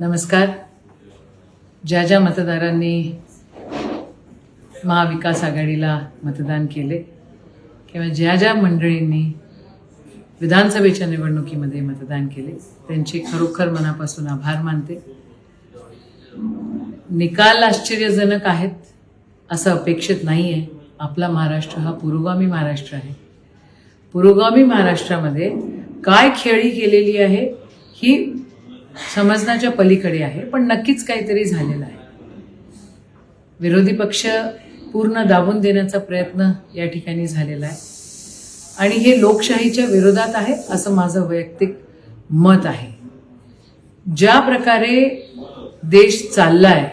नमस्कार. ज्या ज्या मतदारांनी महाविकास आघाडीला मतदान केले किंवा ज्या ज्या मंडळींनी विधानसभेच्या निवडणुकीमध्ये मतदान केले त्यांचे खरोखर मनापासून आभार मानते. निकाल आश्चर्यजनक आहेत असं अपेक्षित नाही आहे आपला महाराष्ट्र हा पुरोगामी महाराष्ट्र आहे. पुरोगामी महाराष्ट्रामध्ये काय खेळी केलेली आहे ही समजण्याच्या पलीकडे आहे पण नक्कीच काहीतरी झालेलं आहे. विरोधी पक्ष पूर्ण दाबून देण्याचा प्रयत्न या ठिकाणी झालेला आहे. आणि हे लोकशाहीच्या विरोधात आहे असं माझं वैयक्तिक मत आहे. ज्या प्रकारे देश चाललाय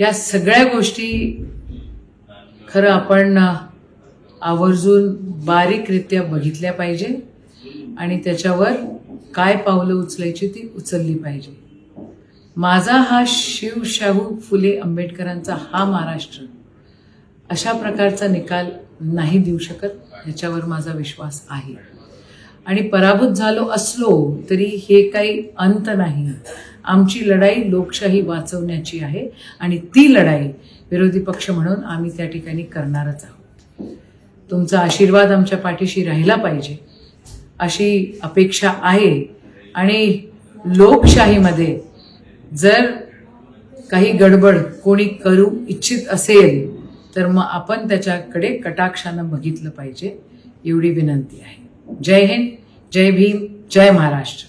या सगळ्या गोष्टी खरं आपण आवर्जून बारीकरित्या बघितल्या पाहिजे आणि त्याच्यावर काय पावलं उचलायची ती उचलली पाहिजे. माझा हा शिवशाहू फुले आंबेडकरांचा हा महाराष्ट्र अशा प्रकारचा निकाल नाही देऊ शकत याच्यावर माझा विश्वास आहे. आणि पराभूत झालो असलो तरी हे काही अंत नाही. आमची लढाई लोकशाही वाचवण्याची आहे आणि ती लढाई विरोधी पक्ष म्हणून आम्ही त्या ठिकाणी करणारच आहोत. तुमचा आशीर्वाद आमच्या पाठीशी राहिला पाहिजे. अशी अपेक्षा आहे. आणि लोकशाहीमध्ये जर काही गडबड कोणी करू इच्छित असेल तर मग आपण त्याच्याकडे कटाक्षानं बघितलं पाहिजे एवढी विनंती आहे. जय हिंद जय भीम जय महाराष्ट्र.